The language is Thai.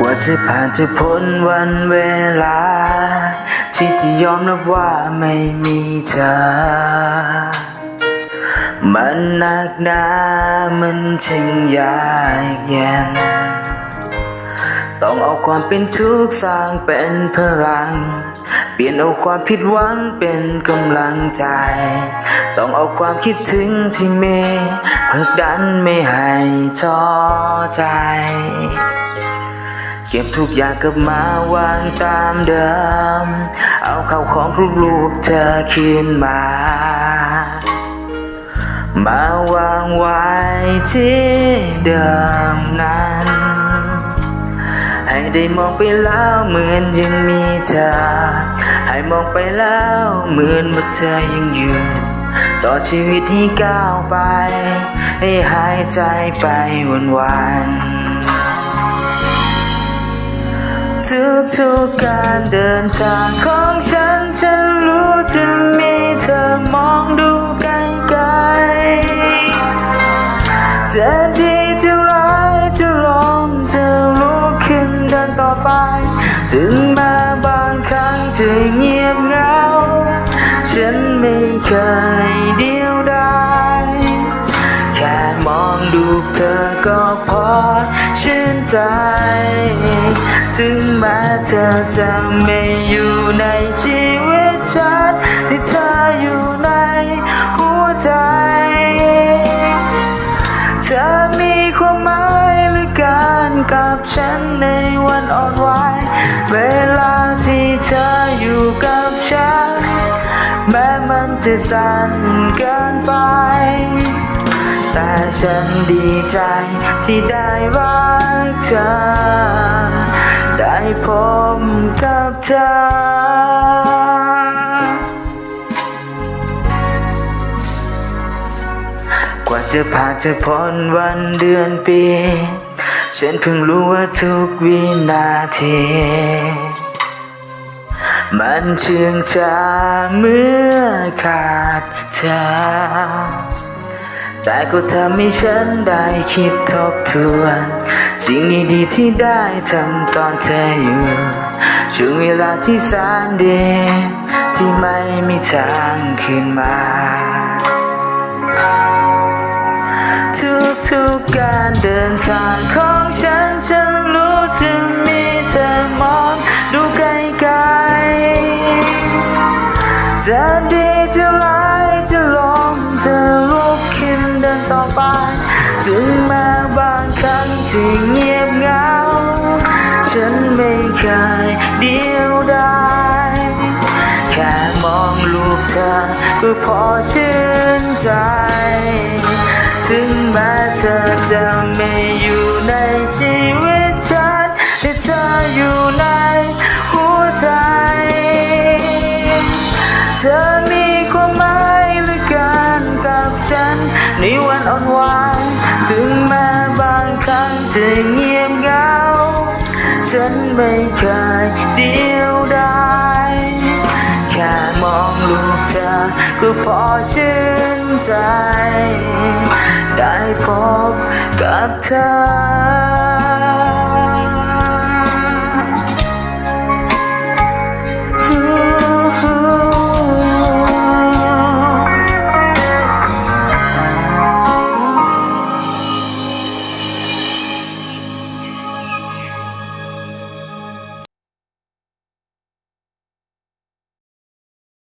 กว่าจะผ่านจะพ้นวันเวลา ที่จะยอมรับว่าไม่มีเธอ มันหนักหนามันช่างยากเย็น ต้องเอาความเป็นทุกข์สร้างเป็นพลัง เปลี่ยนเอาความผิดหวังเป็นกำลังใจ ต้องเอาความคิดถึงที่มีผลักดันไม่ให้ท้อใจ เก็บทุกอย่างกลับมาวางตามเดิม เอาเข้าของทุกรูปเธอคืนมา มาวางไว้ที่เดิมนั้น ให้ได้มองไปแล้วเหมือนยังมีเธอ ให้มองไปแล้วเหมือนว่าเธอยังอยู่ต่อชีวิตที่ก้าวไป ให้หายใจไปวันวัน ทุกทุกๆการเดินทางของฉัน ฉันรู้จะมีเธอมองดูไกลๆจะดีจะร้ายจะลงจะลุกขึ้นเดินต่อไป ถึงแม้บางครั้งจะเงียบเหงา ฉันไม่เคยเดียวดายแค่มองดูเธอก็พอ ชื่นใจ ถึงแม้เธอจะไม่อยู่ในชีวิตฉันที่เธออยู่ในหัวใจ เธอมีความหมายเหรือการกับฉันในวันอ่อนไหวเวลาที่เธออยู่กับฉัน แม้มันจะสั้นเกินไป แต่ฉันดีใจที่ได้รักเธอ ได้พบกับเธอกว่าจะผ่านจะพ้นวันเดือนปี ฉันเพิ่งรู้ว่าทุกวินาที มันเชื่องช้าเมื่อขาดเธอ แต่ก็ทำให้ฉันได้คิดทบทวน สิ่งดีๆที่ได้ทำตอนเธออยู่ช่วงเวลาที่แสนดีที่ไม่มีทางคืนมา ทุกๆกการเดินทางของฉัน ฉันรู้จะมีเธอมองดูไกลๆจะดีจะร้าย ไป ถึงแม้บางครั้งที่เงียบเหงา ฉันไม่เคยเดียวดายแค่มองลูกเธอก็พอชื่นใจ ในวันอ่อนหวถึงแม้บางครั้งจะเงียบเหงา ฉันไม่เคยเดียวดายแค่มองลูกเธอก็พอชื่นใจ ได้พบกับเธอ